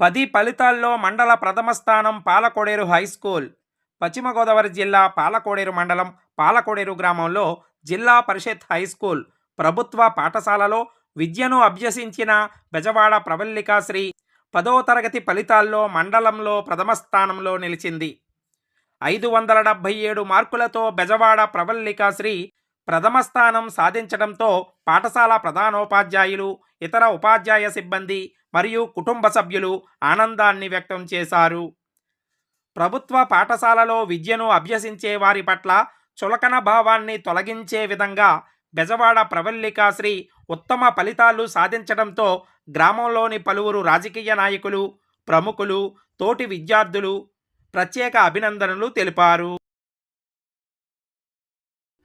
పది ఫలితాల్లో మండల ప్రథమ స్థానం పాలకోడేరు హై స్కూల్. పశ్చిమ గోదావరి జిల్లా పాలకోడేరు మండలం పాలకోడేరు గ్రామంలో జిల్లా పరిషత్ హై స్కూల్. ప్రభుత్వ పాఠశాలలో విద్యను అభ్యసించిన బెజవాడ ప్రవల్లికాశ్రీ పదో తరగతి ఫలితాల్లో మండలంలో ప్రథమ స్థానంలో నిలిచింది. ఐదు వందల డెబ్భై ఏడు మార్కులతో బెజవాడ ప్రవల్లికాశ్రీ ప్రథమ స్థానం సాధించడంతో పాఠశాల ప్రధానోపాధ్యాయులు ఇతర ఉపాధ్యాయ సిబ్బంది మరియు కుటుంబ సభ్యులు ఆనందాన్ని వ్యక్తం చేశారు. ప్రభుత్వ పాఠశాలలో విద్యను అభ్యసించే వారి పట్ల చులకన భావాన్ని తొలగించే విధంగా బెజవాడ ప్రవల్లికాశ్రీ ఉత్తమ ఫలితాలు సాధించడంతో గ్రామంలోని పలువురు రాజకీయ నాయకులు ప్రముఖులు తోటి విద్యార్థులు ప్రత్యేక అభినందనలు తెలిపారు.